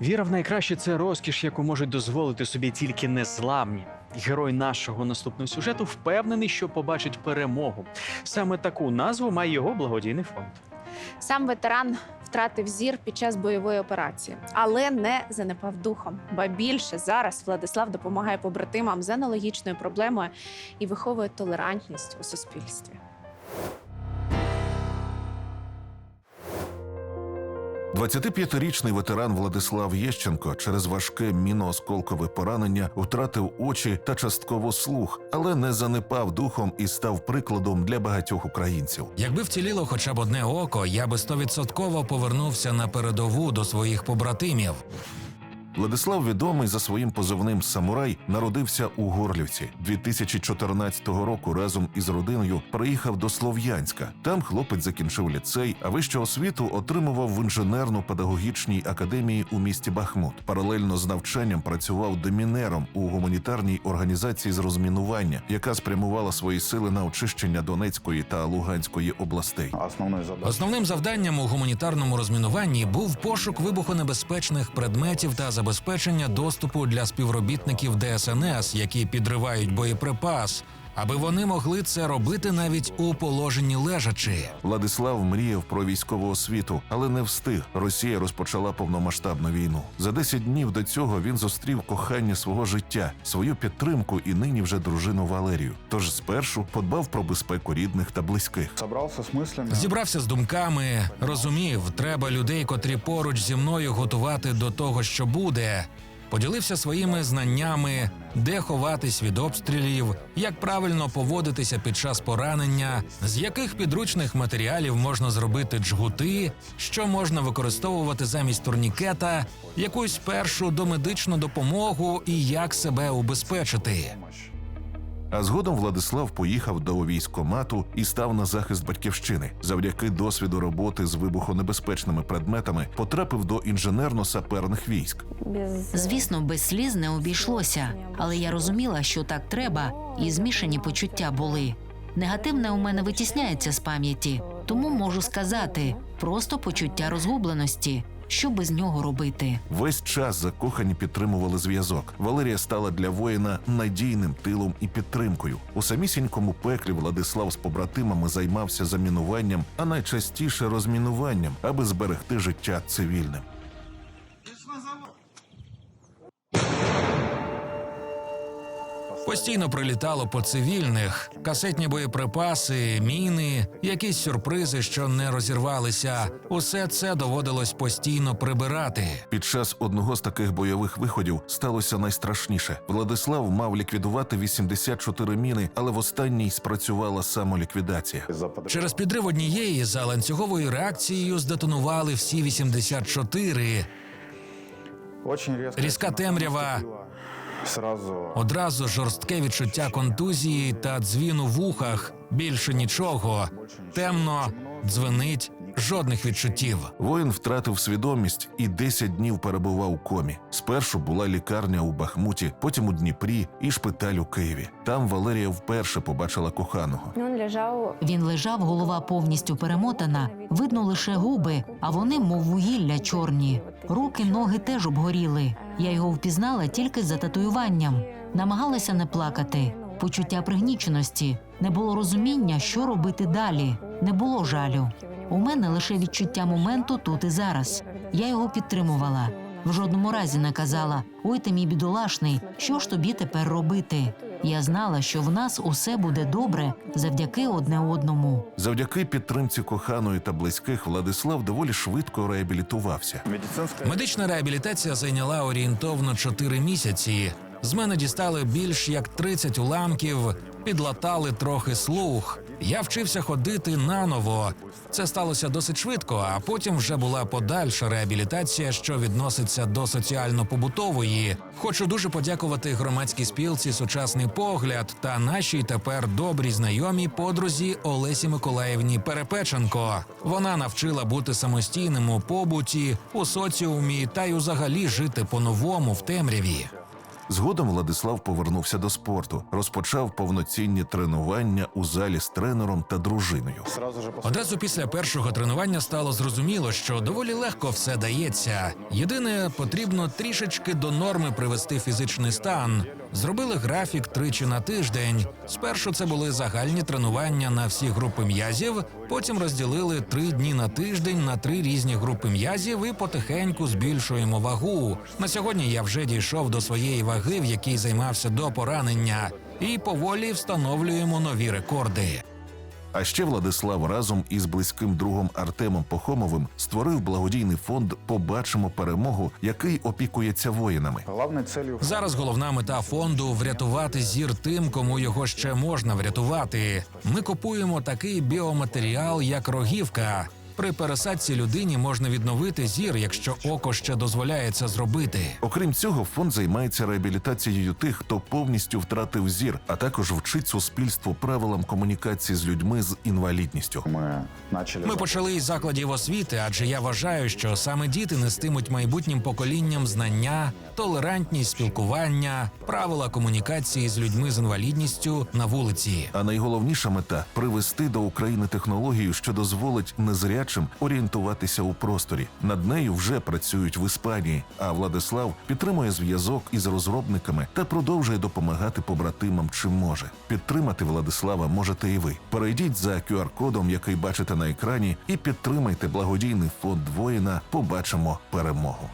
Віра в найкраще це розкіш, яку можуть дозволити собі тільки незламні. Герой нашого наступного сюжету впевнений, що побачить перемогу. Саме таку назву має його благодійний фонд. Сам ветеран втратив зір під час бойової операції, але не занепав духом. Ба більше зараз Владислав допомагає побратимам з аналогічною проблемою і виховує толерантність у суспільстві. – 25-річний ветеран Владислав Єщенко через важке міноосколкове поранення втратив очі та частково слух, але не занепав духом і став прикладом для багатьох українців. Якби вціліло хоча б одне око, я би стовідсотково повернувся на передову до своїх побратимів. Владислав, відомий за своїм позивним Самурай, народився у Горлівці. 2014 року разом із родиною приїхав до Слов'янська. Там хлопець закінчив ліцей, а вищу освіту отримував в інженерно-педагогічній академії у місті Бахмут. Паралельно з навчанням працював демінером у гуманітарній організації з розмінування, яка спрямувала свої сили на очищення Донецької та Луганської областей. Основним завданням у гуманітарному розмінуванні був пошук вибухонебезпечних предметів та забезпечення доступу для співробітників ДСНС, які підривають боєприпас, аби вони могли це робити навіть у положенні лежачи. Владислав мріяв про військову освіту, але не встиг. Росія розпочала повномасштабну війну. За 10 днів до цього він зустрів кохання свого життя, свою підтримку і нині вже дружину Валерію. Тож спершу подбав про безпеку рідних та близьких. собрался с мыслями. Зібрався з думками, розумів, треба людей, котрі поруч зі мною готувати до того, що буде. Поділився своїми знаннями, де ховатись від обстрілів, як правильно поводитися під час поранення, з яких підручних матеріалів можна зробити джгути, що можна використовувати замість турнікета, якусь першу домедичну допомогу і як себе убезпечити. А згодом Владислав поїхав до військкомату і став на захист батьківщини. Завдяки досвіду роботи з вибухонебезпечними предметами потрапив до інженерно-саперних військ. Звісно, без сліз не обійшлося, але я розуміла, що так треба, і змішані почуття були. Негативне у мене витісняється з пам'яті, тому можу сказати просто почуття розгубленості. Що без нього робити? Весь час закохані підтримували зв'язок. Валерія стала для воїна надійним тилом і підтримкою. У самісінькому пеклі Владислав з побратимами займався замінуванням, а найчастіше розмінуванням, аби зберегти життя цивільним. Постійно прилітало по цивільних касетні боєприпаси, міни, якісь сюрпризи, що не розірвалися. Усе це доводилось постійно прибирати. Під час одного з таких бойових виходів сталося найстрашніше. Владислав мав ліквідувати 84 міни, але в останній спрацювала самоліквідація. Через підрив однієї за ланцюговою реакцією здетонували всі 84. Очень резко. Різка темрява. Сразу Одразу жорстке відчуття контузії та дзвін у вухах. Більше нічого. Темно, дзвенить, жодних відчуттів. Воїн втратив свідомість і 10 днів перебував у комі. Спершу була лікарня у Бахмуті, потім у Дніпрі і шпиталь у Києві. Там Валерія вперше побачила коханого. Він лежав Він лежав, голова повністю перемотана, видно лише губи, а вони, мов вугілля, чорні. Руки, ноги теж обгоріли. Я його впізнала тільки за татуюванням. Намагалася не плакати. Почуття пригніченості. Не було розуміння, що робити далі. Не було жалю. У мене лише відчуття моменту тут і зараз. Я його підтримувала. В жодному разі не казала: ой, ти мій бідолашний, що ж тобі тепер робити? Я знала, що в нас усе буде добре завдяки одне одному. Завдяки підтримці коханої та близьких Владислав доволі швидко реабілітувався. Медична реабілітація зайняла орієнтовно 4 місяці. З мене дістали більш як 30 уламків, підлатали трохи слух. Я вчився ходити наново. Це сталося досить швидко, а потім вже була подальша реабілітація, що відноситься до соціально-побутової. Хочу дуже подякувати громадській спілці Сучасний погляд та нашій тепер добрій знайомій подрузі Олесі Миколаївні Перепеченко. Вона навчила бути самостійним у побуті, у соціумі та й узагалі жити по-новому в темряві. Згодом Владислав повернувся до спорту, розпочав повноцінні тренування у залі з тренером та дружиною. Одразу після першого тренування стало зрозуміло, що доволі легко все дається. Єдине, потрібно трішечки до норми привести фізичний стан. Зробили графік тричі на тиждень. Спершу це були загальні тренування на всі групи м'язів, потім розділили три дні на тиждень на три різні групи м'язів і потихеньку збільшуємо вагу. На сьогодні я вже дійшов до своєї ваги, в якій займався до поранення, і поволі встановлюємо нові рекорди. А ще Владислав разом із близьким другом Артемом Похомовим створив благодійний фонд Побачимо перемогу, який опікується воїнами. Главной целью... Зараз головна мета фонду врятувати зір тим, кому його ще можна врятувати. Ми купуємо такий біоматеріал, як рогівка. При пересадці людині можна відновити зір, якщо око ще дозволяє це зробити. Окрім цього, фонд займається реабілітацією тих, хто повністю втратив зір, а також вчить суспільство правилам комунікації з людьми з інвалідністю. Мы начали... Ми почали із закладів освіти, адже я вважаю, що саме діти нестимуть майбутнім поколінням знання, толерантність спілкування, правила комунікації з людьми з інвалідністю на вулиці. А найголовніша мета привести до України технологію, що дозволить незрячим орієнтуватися у просторі. Над нею вже працюють в Іспанії. А Владислав підтримує зв'язок із розробниками та продовжує допомагати побратимам, чим може. Підтримати Владислава можете і ви. Перейдіть за QR-кодом, який бачите на екрані, і підтримайте благодійний фонд воїна. Побачимо перемогу.